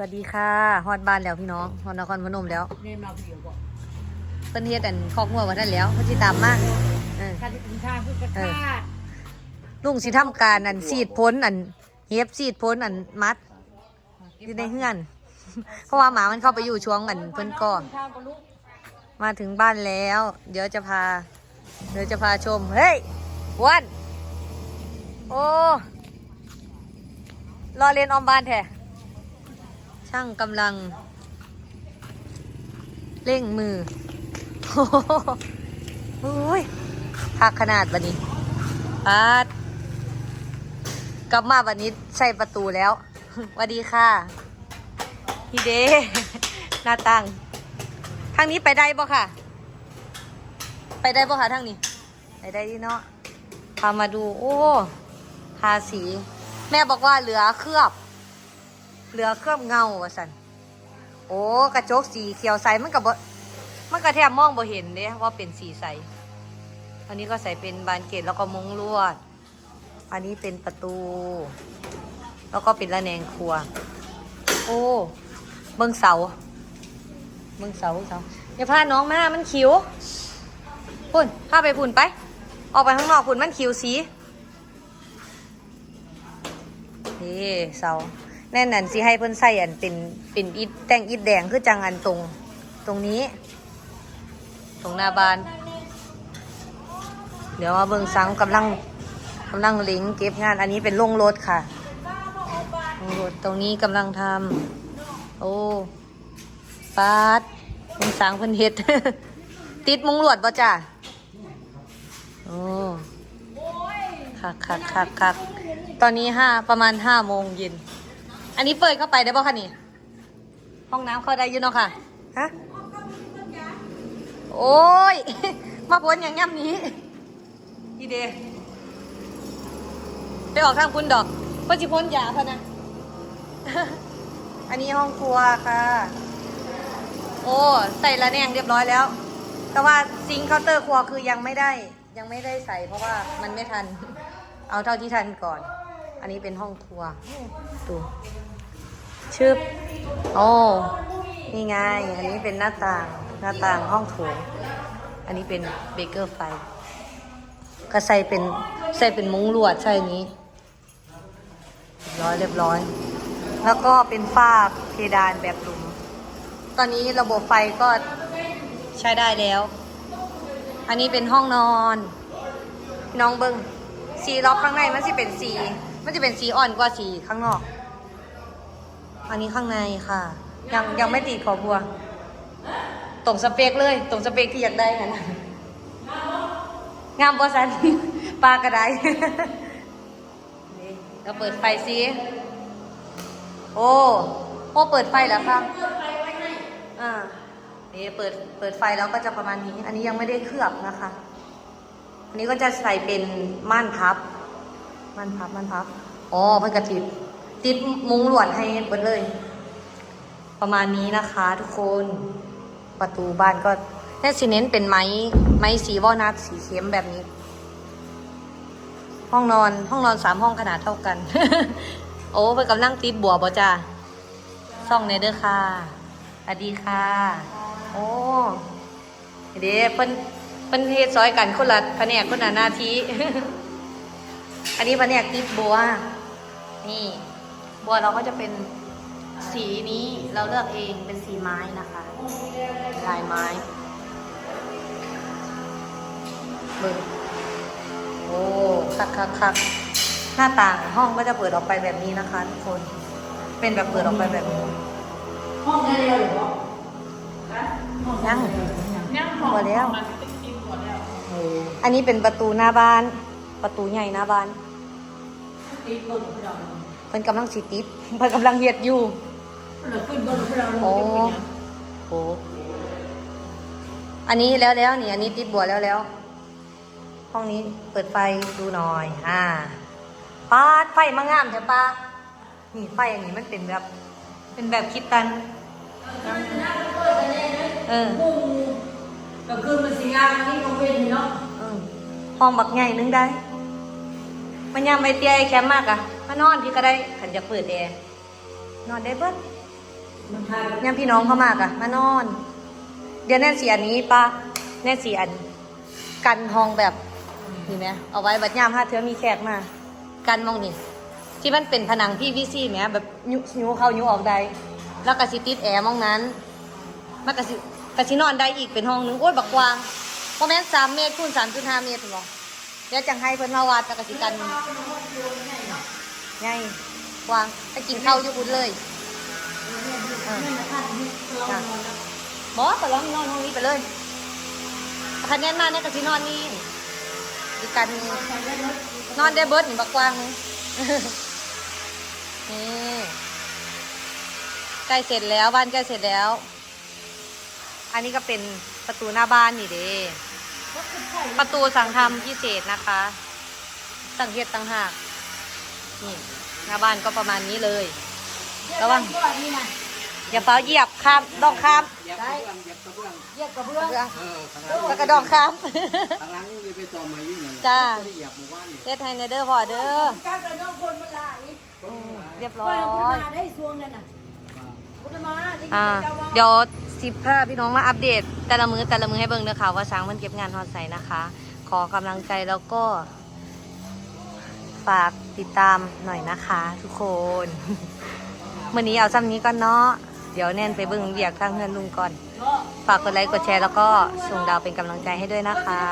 วัสดีค่ะฮอดบ้านแล้วพี่น้องฮอดนครพนมแล้วเรียนมาผู้เดียวบอกเพิ่นเฮ็ดอันคอกงัวมาท่านแล้วเพิ่นสิตามมาเออถ้าที่คุณชาพูดกระเออชาดลุงสิทำการอันซีดพ้นอันเฮ็บซีดพ้นอันมัดอยู่ในเฮือน เพราะว่าหมามันเข้าไปอยู่ช่วงอันเพิ่นก็คุณชาก็ลุกมาถึงบ้านแล้ว เดี๋ยวจะพา เดี๋ยวจะพาชม เฮ้ยอ้วัน โอ้รอเรียนออมบ้านแท้ ช่างกำลัง เร่งมือโอ้โหโอ้ยพักขนาดวันนี้ปาดกลับมาวันนี้ใส่ประตูแล้วสวัสดีค่ะพี่เดหน้าตังทางนี้ไปได้บ่ค่ะ ไปได้บ่ค่ะทางนี้ ไปได้ดีเนาะพามาดู โอ้ทาสี แม่บอกว่าเหลือเคลือบ เหลือเคลือบเงาว่ะสันโอ้กระจกสีเขียวใสมันกับมันก็แทบมองบ่เห็นเด้ว่าเป็นสีใสอันนี้ก็ใส่เป็นบานเกตแล้วก็มุ้งลวด อันนี้เป็นประตู แล้วก็เป็นระแนงครัว โอ้เบิ่งเสามึงเสาเบิ่งเสาอย่าพาน้องมามันคิวพุ่นพาไปพุ่นไป ออกไปข้างนอกพุ่นมันคิวสีนี่เสา แน่นอันสิให้เพิ่นใส่อันเป็นเป็นอิฐแต่งอิฐแดงคือจังอันตรงตรงนี้ ตรงหน้าบ้าน เดี๋ยวมาเบิ่งสังกำลังกำลังลิงเก็บงานอันนี้เป็นโรงรถค่ะโรงรถตรงนี้กำลังทำโอ้ปาดเป็นสางเพิ่นเฮ็ด ติดมุงลวดบ่จ้าโอ้คักคักคักคักตอนนี้ห้าประมาณห้าโมงเย็น อันนี้เปิดเข้าไปได้บ่คะนี่ ห้องน้ำเข้าได้อยู่เนาะค่ะ ฮะ โอ้ย มาพ้นอย่างย่ำนี้ดีเดไปออกทางคุณดอกเพื่อจิพ้นยาพะนะ อันนี้ห้องครัวค่ะ โอ้ใส่ละแนงเรียบร้อยแล้ว แต่ว่าซิงค์เคาน์เตอร์ครัวคือยังไม่ได้ ยังไม่ได้ใส่เพราะว่ามันไม่ทัน เอาเท่าที่ทันก่อน อันนี้เป็นห้องครัว ดูชึบโอ้นี่ไง อันนี้เป็นหน้าต่าง หน้าต่างห้องโถง อันนี้เป็นเบเกอร์ไฟ ก็ใส่เป็นใส่เป็นมุ้งลวดใช่นี้ เรียบร้อยเรียบร้อย แล้วก็เป็นฝ้าเพดานแบบหลุม ตอนนี้ระบบไฟก็ใช้ได้แล้ว อันนี้เป็นห้องนอนพี่น้องเบิงสีล็อกข้างในมันจะเป็นสี มันจะเป็นสีอ่อนกว่าสีข้างนอก อันนี้ข้างในค่ะ ยังยังไม่ติดขอบบัว ตรงสเปคเลยตรงสเปคที่อยากได้กันนะงามบอสันปลากระไดนี่เราเปิดไฟซิโอ้โอ้เปิดไฟแล้วค่ะอ่านี่เปิดเปิดไฟแล้วก็จะประมาณนี้ อันนี้ยังไม่ได้เคลือบนะคะ อันนี้ก็จะใส่เป็นม่านพับ ม่านพับม่านพับ อ๋อเพิ่นกระติดติดมุ้งหลวดให้เบิดเลย ประมาณนี้นะคะ ทุกคนประตูบ้านก็แน่สิเน้นเป็นไม้ไม้สีวอลนัทสีเข้มแบบนี้ ห้องนอนห้องนอนสามห้องขนาดเท่ากัน โอ้เพิ่นกำลังติดบัวบ่จ้าซ่องเนเด้อค่ะสวัสดีค่ะ โอ้เดี๋ยวเพิ่นเพิ่นเฮ็ดซอยกันคนละแผนกคนละหน้าที่ อันนี้แผนกติดบัว นี่ บัวเราก็จะเป็นสีนี้เราเลือกเองเป็นสีไม้นะคะ ลายไม้เบิ่งโอ้คักคักคักหน้าต่างห้องก็จะเปิดออกไปแบบนี้นะคะทุกคน เป็นแบบเปิดออกไปแบบนี้ ห้องได้เดียวหรือเปล่ายังนั่งห้องหมดแล้วมันเป็นกินหมดแล้วอันนี้เป็นประตูหน้าบ้าน ประตูใหญ่หน้าบ้าน ตีบนพี่เราเพิ่นกำลังสิติดเพิ่นกำลังเฮ็ดอยู่เราขึ้นบนพี่เราโอ้โหอันนี้แล้วแล้วนี่อันนี้ติดบัวแล้วแล้วห้องนี้เปิดไฟดูหน่อย อ่าปาดไฟมางามใช่ปะนี่ไฟอันนี้มันเป็นแบบ เป็นแบบคิดตันเออมุ้งก็คือมันสีงามอันนี้ก็เป็นเนาะเออห้องบักใหญ่นึงได้ มันยังไม่เตี้ยไอ้แคมมากอะมานอนพี่ก็ได้ขันจะเปิดแอร์นอนได้เบิดมันย่ามพี่น้องเขามากอะมานอน เดี๋ยวแน่สีอันนี้ปะแน่สีอัน กันห้องแบบนี่ไหมเอาไว้บัดยามห้าเทือมีแขกมา กันมองนี่ที่มันเป็นผนังพี่วิซี่ไหมแบบยุยุเข้ายุออกได้แล้วก็สิติดแอร์มองนั้นมันก็สิก็สินอนได้อีกเป็นห้องหนึงโอ้ยบักกวางปราะแมาณสามเมตรคูณสามจุดห้าเมตรหรอ เดี๋ยวจังให้เพิ่นมาวัดแล้วก็สิกันไงกวางไปกินข้าวอยู่บุญเลยเออจ้ะบอสก็ลองนอนห้องนี้ไปเลยคะแนนมาเนี่ยก็สินอนนี่ดีกันนอนได้เบิดนี่บักกวางนี่ใกล้เสร็จแล้วบ้านใกล้เสร็จแล้ว อันนี้ก็เป็นประตูหน้าบ้านนี่เด้ ประตูสั่งทำพิเศษนะคะ สังเกตต่างหากนี่หน้าบ้านก็ประมาณนี้เลยระวังนี่นะอย่าเฝ้าเหยียบข้ามดองข้ามเหยียบกระเบื้องเหยียบกระเบื้องเหยียบกระเบื้องเบื้องเออข้างหลังแล้วก็ดองข้ามข้างหลังนี่ไปจอมมายุ่งนั่นจ้าไม่ได้เหยียบหมู่บ้านนี่เฮ็ดให้ในเด้อพ่อเด้อการกระน้องคนมันหลายอืมเรียบร้ก็อยพุทธมาได้ช่วงนั้นน่ะพุทธมาได้อ่าเจ้าว่าเดี๋ยว สิบห้าพี่น้องมาอัปเดต แต่ละมือแต่ละมือให้เบิ่งเด้อค่ะว่าช้างมันเก็บงานฮอดใสนะคะ ขอกำลังใจแล้วก็ ฝากติดตามหน่อยนะคะ ทุกคนมื่อนี้เอาซ้ำนี้ก่อนเนาะเดี๋ยวแน่นไปเบิ่งเบียกทางเฮือนลุงก่อน ฝากกดไลค์กดแชร์แล้วก็ส่งดาวเป็นกำลังใจให้ด้วยนะคะ